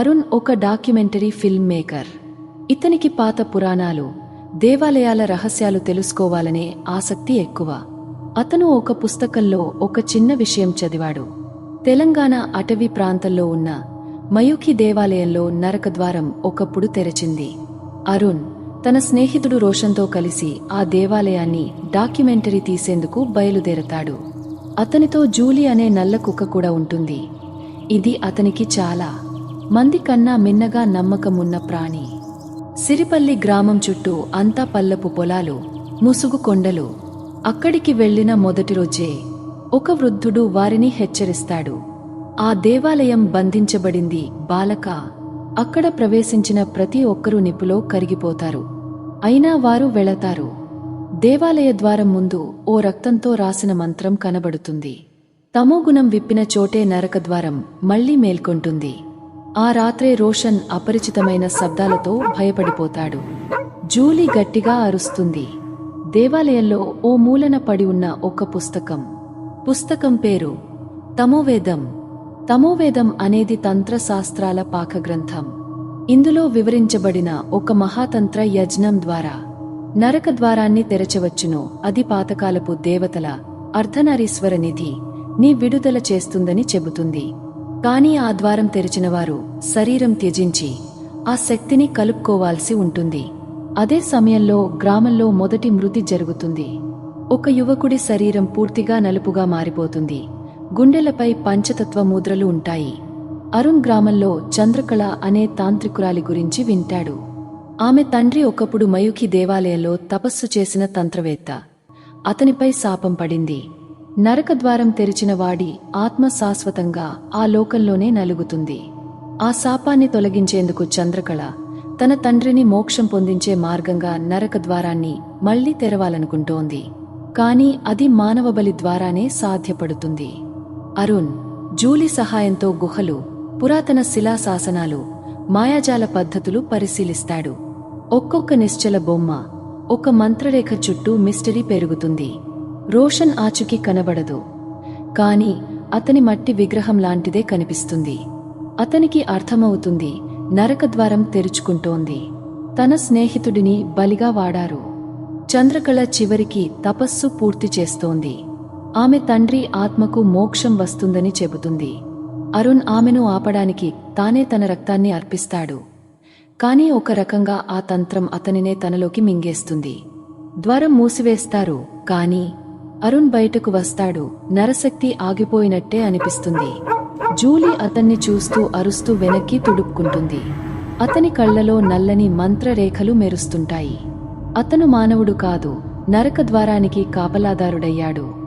అరుణ్ ఒక documentary film maker ఇతనికి పాత పురాణాలు దేవాలయాల రహస్యాలు తెలుసుకోవాలనే ఆసక్తి ఎక్కువ. అతను ఒక పుస్తకంలో ఒక చిన్న విషయం చదివాడు. తెలంగాణ అటవీ ప్రాంతంలో ఉన్న మయూఖి దేవాలయంలో నరకద్వారం ఒకప్పుడు తెరచింది. అరుణ్ తన స్నేహితుడు రోషన్తో కలిసి ఆ దేవాలయాన్ని డాక్యుమెంటరీ తీసేందుకు బయలుదేరతాడు. అతనితో జూలీ అనే నల్ల కుక్క కూడా ఉంటుంది. ఇది అతనికి చాలా మంది కన్నా మిన్నగా నమ్మకమున్న ప్రాణి. సిరిపల్లి గ్రామం చుట్టూ అంతా పల్లపు పొలాలు ముసుగు కొండలు. అక్కడికి వెళ్ళిన మొదటి రోజే ఒక వృద్ధుడు వారిని హెచ్చరిస్తాడు. ఆ దేవాలయం బంధించబడింది బాలక. అక్కడ ప్రవేశించిన ప్రతి ఒక్కరూ నిప్పులో కరిగిపోతారు. అయినా వారు వెళతారు. దేవాలయ ద్వారం ముందు ఓ రక్తంతో రాసిన మంత్రం కనబడుతుంది. తమోగుణం విప్పిన చోటే నరకద్వారం మళ్ళీ మేల్కొంటుంది. ఆ రాత్రే రోషన్ అపరిచితమైన శబ్దాలతో భయపడిపోతాడు. జూలీ గట్టిగా అరుస్తుంది. దేవాలయంలో ఓ మూలన పడి ఉన్న ఒక పుస్తకం. పుస్తకం పేరు తమోవేదం. తమోవేదం అనేది తంత్రశాస్త్రాల పాకగ్రంథం. ఇందులో వివరించబడిన ఒక మహాతంత్ర యజ్ఞం ద్వారా నరక ద్వారాన్ని తెరచవచ్చును. అది పాతకాలపు దేవతల అర్ధనారీశ్వర నిధి. నీ విడుదల చేస్తుందని చెబుతుంది. కాని ఆ ద్వారం తెరిచినవారు శరీరం త్యజించి ఆ శక్తిని కలుపుకోవాల్సి ఉంటుంది. అదే సమయంలో గ్రామంలో మొదటి మృతి జరుగుతుంది. ఒక యువకుడి శరీరం పూర్తిగా నలుపుగా మారిపోతుంది. గుండెలపై పంచతత్వ ముద్రలు ఉంటాయి. అరుణ్ గ్రామంలో చంద్రకళ అనే తాంత్రికురాలి గురించి వింటాడు. ఆమె తండ్రి ఒకప్పుడు మయూఖి దేవాలయంలో తపస్సు చేసిన తంత్రవేత్త. అతనిపై శాపం పడింది. నరకద్వారం తెరిచిన వాడి ఆత్మ శాశ్వతంగా ఆ లోకంలోనే నలుగుతుంది. ఆ శాపాన్ని తొలగించేందుకు చంద్రకళ తన తండ్రిని మోక్షం పొందించే మార్గంగా నరకద్వారాన్ని మళ్ళీ తెరవాలనుకుంటోంది. కాని అది మానవ బలి ద్వారానే సాధ్యపడుతుంది. అరుణ్ జూలీ సహాయంతో గుహలు పురాతన శిలాశాసనాలు మాయాజాల పద్ధతులు పరిశీలిస్తాడు. ఒక్కొక్క నిశ్చల బొమ్మ ఒక మంత్రరేఖ చుట్టూ మిస్టరీ పెరుగుతుంది. రోషన్ ఆచుకి కనబడదు. కాని అతని మట్టి విగ్రహం లాంటిదే కనిపిస్తుంది. అతనికి అర్థమవుతుంది నరకద్వారం తెరుచుకుంటోంది. తన స్నేహితుడిని బలిగా వాడారు. చంద్రకళ చివరికి తపస్సు పూర్తి చేస్తోంది. ఆమె తండ్రి ఆత్మకు మోక్షం వస్తుందని చెబుతుంది. అరుణ్ ఆమెను ఆపడానికి తానే తన రక్తాన్ని అర్పిస్తాడు. కాని ఒక రకంగా ఆ తంత్రం అతనినే తనలోకి మింగేస్తుంది. ద్వారం మూసివేస్తారు కాని అరుణ్ బయటకు వస్తాడు. నరశక్తి ఆగిపోయినట్టే అనిపిస్తుంది. జూలీ అతన్ని చూస్తూ అరుస్తూ వెనక్కి తుడుక్కుంటుంది అతని కళ్ళలో నల్లని మంత్రరేఖలు మెరుస్తుంటాయి. అతను మానవుడు కాదు. నరక ద్వారానికి కాపలాదారుడయ్యాడు.